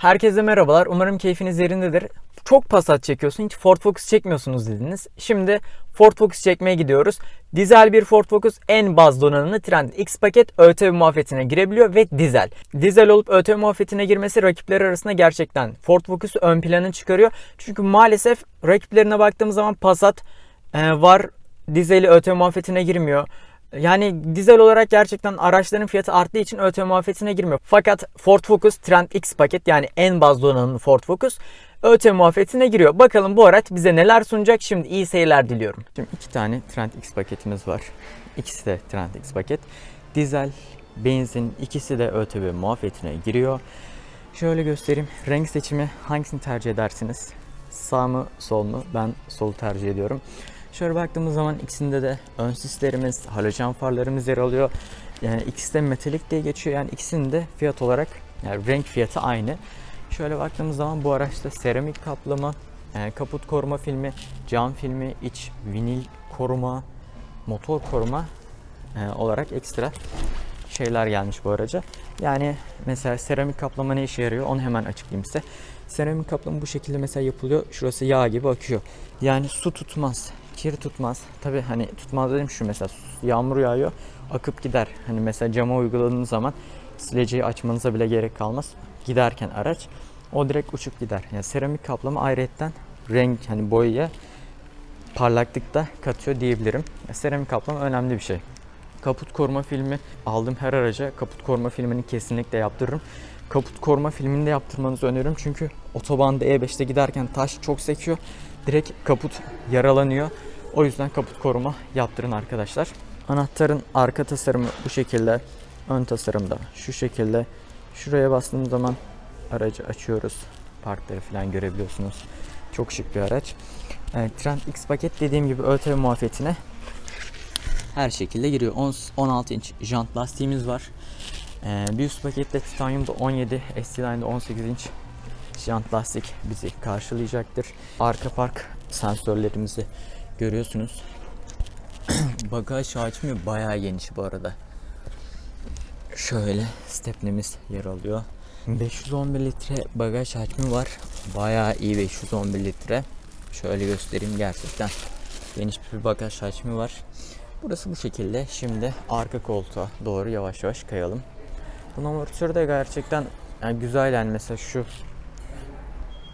Herkese merhabalar. Umarım keyfiniz yerindedir. Çok Passat çekiyorsun, hiç Ford Focus çekmiyorsunuz dediniz. Şimdi Ford Focus çekmeye gidiyoruz. Dizel bir Ford Focus en baz donanımlı Trend X paket ÖTV muafiyetine girebiliyor ve dizel. Dizel olup ÖTV muafiyetine girmesi rakipleri arasında gerçekten Ford Focus'u ön plana çıkarıyor. Çünkü maalesef rakiplerine baktığımız zaman Passat e, var dizeli ÖTV muafiyetine girmiyor. Yani dizel olarak gerçekten araçların fiyatı arttığı için ÖTV muafiyetine girmiyor. Fakat Ford Focus Trend X paket yani en baz donanımlı Ford Focus ÖTV muafiyetine giriyor. Bakalım bu araç bize neler sunacak. Şimdi iyi seyirler diliyorum. Şimdi iki tane Trend X paketimiz var. İkisi de Trend X paket. Dizel, benzin ikisi de ÖTV muafiyetine giriyor. Şöyle göstereyim. Renk seçimi hangisini tercih edersiniz? Sağ mı sol mu? Ben solu tercih ediyorum. Şöyle baktığımız zaman ikisinde de ön sislerimiz, halojen farlarımız yer alıyor. Yani ikisi de metalik diye geçiyor. Yani ikisinin de fiyat olarak yani renk fiyatı aynı. Şöyle baktığımız zaman bu araçta seramik kaplama, e, kaput koruma filmi, cam filmi, iç vinil koruma, motor koruma e, olarak ekstra şeyler gelmiş bu araca. Yani mesela seramik kaplama ne işe yarıyor onu hemen açıklayayım size. Seramik kaplama bu şekilde mesela yapılıyor. Şurası yağ gibi akıyor. Yani su tutmaz, kir tutmaz. Tabi hani tutmaz dedim şu mesela yağmur yağıyor akıp gider. Hani mesela cama uyguladığınız zaman sileceği açmanıza bile gerek kalmaz. Giderken araç o direkt uçup gider. Yani seramik kaplama ayrıyetten renk hani boyaya parlaklık da katıyor diyebilirim. Ya seramik kaplama önemli bir şey. Kaput koruma filmi aldığım her araca kaput koruma filmini kesinlikle yaptırırım. Kaput koruma filmini de yaptırmanızı öneririm çünkü otobanda E5'te giderken taş çok sekiyor. Direkt kaput yaralanıyor. O yüzden kaput koruma yaptırın arkadaşlar. Anahtarın arka tasarımı bu şekilde. Ön tasarımda şu şekilde. Şuraya bastığımız zaman aracı açıyoruz. Parkları falan görebiliyorsunuz. Çok şık bir araç. Evet, Trend X paket dediğim gibi ÖTV muafiyetine her şekilde giriyor. 10 16 inç jant lastiğimiz var. Ee, bir üst pakette titanyumda 17, ST-Line'da 18 inç jant lastik bizi karşılayacaktır. Arka park sensörlerimizi görüyorsunuz. Bagaj hacmi bayağı geniş bu arada. Şöyle stepnemiz yer alıyor. 511 litre bagaj hacmi var. Bayağı iyi 511 litre. Şöyle göstereyim gerçekten. Geniş bir bagaj hacmi var. Burası bu şekilde. Şimdi arka koltuğa doğru yavaş yavaş kayalım. Bu amortisör de gerçekten yani güzel yani mesela şu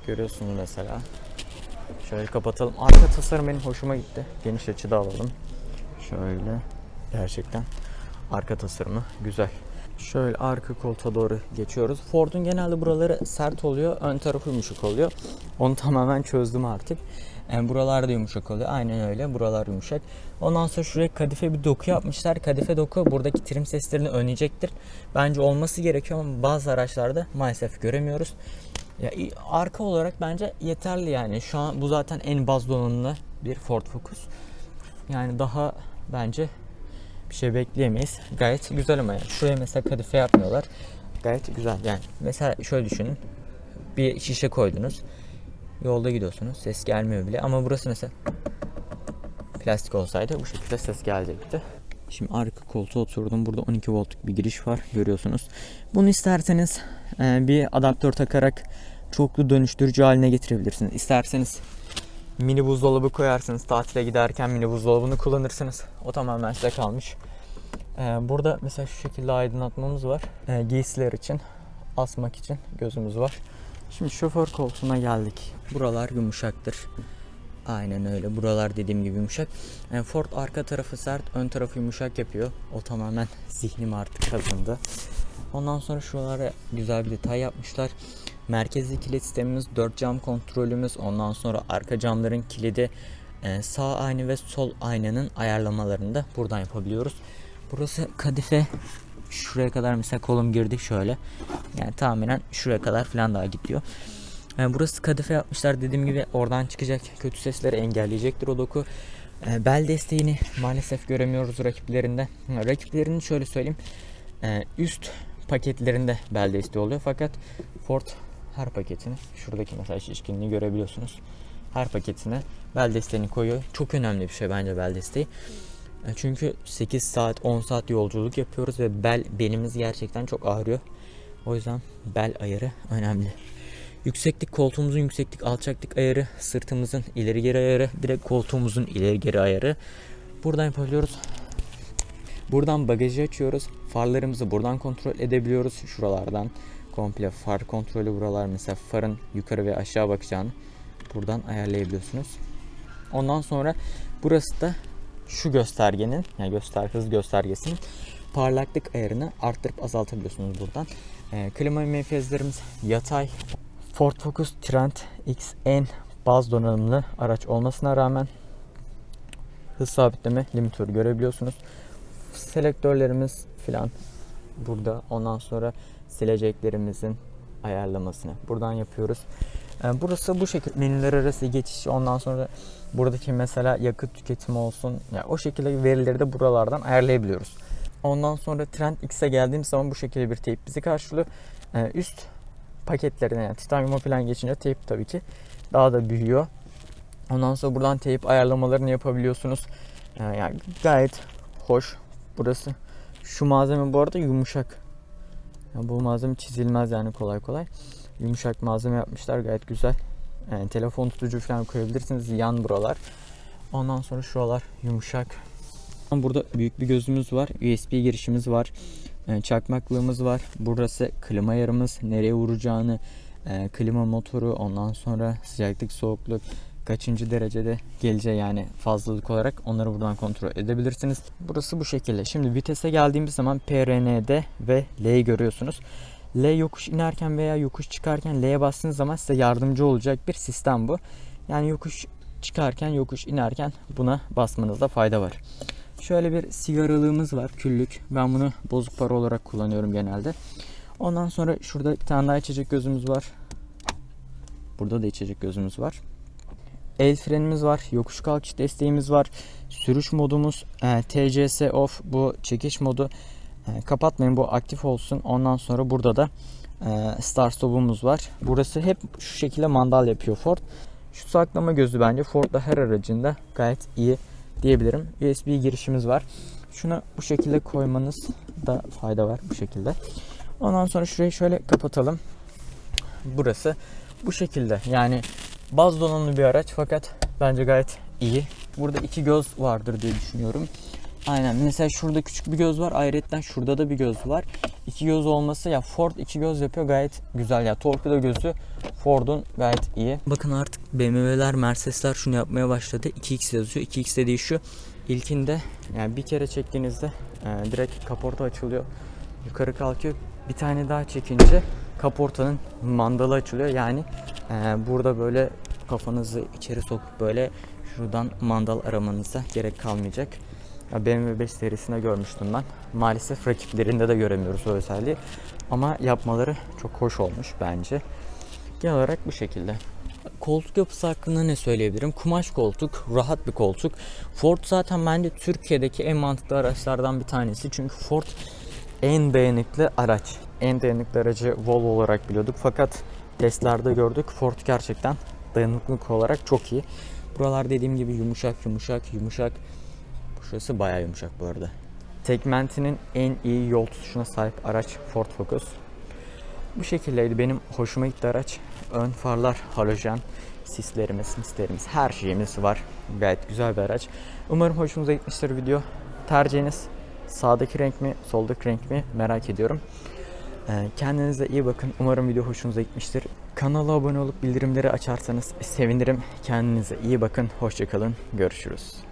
görüyorsunuz mesela. Şöyle kapatalım. Arka tasarım benim hoşuma gitti. Geniş açıda alalım. Şöyle gerçekten arka tasarımı güzel. Şöyle arka koltuğa doğru geçiyoruz. Ford'un genelde buraları sert oluyor, ön tarafı yumuşak oluyor. Onu tamamen çözdüm artık. Yani buralar da yumuşak oluyor. Aynen öyle. Buralar yumuşak. Ondan sonra şuraya kadife bir doku yapmışlar. Kadife doku buradaki trim seslerini önleyecektir. Bence olması gerekiyor ama bazı araçlarda maalesef göremiyoruz. Ya arka olarak bence yeterli yani. Şu an bu zaten en baz donanımlı bir Ford Focus. Yani daha bence bir şey bekleyemeyiz. Gayet güzel ama yani. Şuraya mesela kadife yapmıyorlar. Gayet güzel yani. Mesela şöyle düşünün. Bir şişe koydunuz. Yolda gidiyorsunuz. Ses gelmiyor bile. Ama burası mesela plastik olsaydı bu şekilde ses gelecekti. Şimdi arka koltuğa oturdum. Burada 12 voltluk bir giriş var. Görüyorsunuz. Bunu isterseniz e, bir adaptör takarak çoklu dönüştürücü haline getirebilirsiniz. İsterseniz mini buzdolabı koyarsınız. Tatile giderken mini buzdolabını kullanırsınız. O tamamen size kalmış. E, burada mesela şu şekilde aydınlatmamız var. E, giysiler için, asmak için gözümüz var. Şimdi şoför koltuğuna geldik. Buralar yumuşaktır. Aynen öyle. Buralar dediğim gibi yumuşak. Yani Ford arka tarafı sert, ön tarafı yumuşak yapıyor. O tamamen zihnim artık kazındı. Ondan sonra şuralara güzel bir detay yapmışlar. Merkezli kilit sistemimiz, 4 cam kontrolümüz, ondan sonra arka camların kilidi, e, sağ ayna ve sol aynanın ayarlamalarını da buradan yapabiliyoruz. Burası kadife. Şuraya kadar mesela kolum girdi şöyle. Yani tahminen şuraya kadar falan daha gidiyor. Yani burası kadife yapmışlar dediğim gibi oradan çıkacak kötü sesleri engelleyecektir o doku. E, bel desteğini maalesef göremiyoruz rakiplerinde. Rakiplerini şöyle söyleyeyim. E, üst paketlerinde bel desteği oluyor fakat Ford her paketini şuradaki mesela şişkinliği görebiliyorsunuz. Her paketine bel desteğini koyuyor. Çok önemli bir şey bence bel desteği. E, Çünkü 8 saat 10 saat yolculuk yapıyoruz ve bel belimiz gerçekten çok ağrıyor. O yüzden bel ayarı önemli. Yükseklik koltuğumuzun yükseklik alçaklık ayarı, sırtımızın ileri geri ayarı, direkt koltuğumuzun ileri geri ayarı. Buradan yapabiliyoruz. Buradan bagajı açıyoruz. Farlarımızı buradan kontrol edebiliyoruz. Şuralardan komple far kontrolü buralar mesela farın yukarı ve aşağı bakacağını buradan ayarlayabiliyorsunuz. Ondan sonra burası da şu göstergenin yani göster hız göstergesinin parlaklık ayarını arttırıp azaltabiliyorsunuz buradan. Ee, klima menfezlerimiz yatay. Ford Focus Trend X en baz donanımlı araç olmasına rağmen hız sabitleme limitörü görebiliyorsunuz. Selektörlerimiz filan burada. Ondan sonra sileceklerimizin ayarlamasını buradan yapıyoruz. Ee, burası bu şekilde menüler arası geçiş. Ondan sonra buradaki mesela yakıt tüketimi olsun. Ya o şekilde verileri de buralardan ayarlayabiliyoruz. Ondan sonra Trend X'e geldiğimiz zaman bu şekilde bir teyp bizi karşılıyor. Ee, üst paketlerine yani titanyuma falan geçince teyp tabii ki daha da büyüyor. Ondan sonra buradan teyp ayarlamalarını yapabiliyorsunuz. Ee, yani gayet hoş burası. Şu malzeme bu arada yumuşak. Yani bu malzeme çizilmez yani kolay kolay. Yumuşak malzeme yapmışlar gayet güzel. Yani telefon tutucu falan koyabilirsiniz yan buralar. Ondan sonra şuralar yumuşak. Burada büyük bir gözümüz var. USB girişimiz var. E, Çakmaklığımız var. Burası klima ayarımız. Nereye vuracağını, e, klima motoru, ondan sonra sıcaklık, soğukluk, kaçıncı derecede geleceği yani fazlalık olarak onları buradan kontrol edebilirsiniz. Burası bu şekilde. Şimdi vitese geldiğimiz zaman PRN'de ve L'yi görüyorsunuz. L yokuş inerken veya yokuş çıkarken L'ye bastığınız zaman size yardımcı olacak bir sistem bu. Yani yokuş çıkarken, yokuş inerken buna basmanızda fayda var. Şöyle bir sigaralığımız var küllük. Ben bunu bozuk para olarak kullanıyorum genelde. Ondan sonra şurada bir tane daha içecek gözümüz var. Burada da içecek gözümüz var. El frenimiz var. Yokuş kalkış desteğimiz var. Sürüş modumuz e, TCS off bu çekiş modu. E, kapatmayın bu aktif olsun. Ondan sonra burada da e, start stop'umuz var. Burası hep şu şekilde mandal yapıyor Ford. Şu saklama gözü bence Ford'da her aracında gayet iyi diyebilirim. USB girişimiz var. Şunu bu şekilde koymanız da fayda var bu şekilde. Ondan sonra şurayı şöyle kapatalım. Burası bu şekilde. Yani baz donanımlı bir araç fakat bence gayet iyi. Burada iki göz vardır diye düşünüyorum. Aynen. Mesela şurada küçük bir göz var. Ayrıca şurada da bir göz var. İki göz olması ya Ford iki göz yapıyor gayet güzel ya. Torpido gözü Ford'un gayet iyi. Bakın artık BMW'ler, Mercedes'ler şunu yapmaya başladı. 2x yazıyor. 2x dediği şu. İlkinde yani bir kere çektiğinizde e, direkt kaporta açılıyor. Yukarı kalkıyor. Bir tane daha çekince kaportanın mandalı açılıyor. Yani e, burada böyle kafanızı içeri sokup böyle şuradan mandal aramanıza gerek kalmayacak. Ya BMW 5 serisinde görmüştüm ben. Maalesef rakiplerinde de göremiyoruz o özelliği. Ama yapmaları çok hoş olmuş bence. Genel olarak bu şekilde. Koltuk yapısı hakkında ne söyleyebilirim? Kumaş koltuk, rahat bir koltuk. Ford zaten bence Türkiye'deki en mantıklı araçlardan bir tanesi. Çünkü Ford en dayanıklı araç. En dayanıklı aracı Volvo olarak biliyorduk. Fakat testlerde gördük. Ford gerçekten dayanıklılık olarak çok iyi. Buralar dediğim gibi yumuşak yumuşak yumuşak. Şurası bayağı yumuşak bu arada. Segmentinin en iyi yol tutuşuna sahip araç Ford Focus. Bu şekildeydi. Benim hoşuma gitti araç. Ön farlar halojen, sislerimiz, mislerimiz, her şeyimiz var. Gayet güzel bir araç. Umarım hoşunuza gitmiştir video. Tercihiniz sağdaki renk mi, soldaki renk mi merak ediyorum. Ee, Kendinize iyi bakın. Umarım video hoşunuza gitmiştir. Kanala abone olup bildirimleri açarsanız sevinirim. Kendinize iyi bakın. Hoşçakalın. Görüşürüz.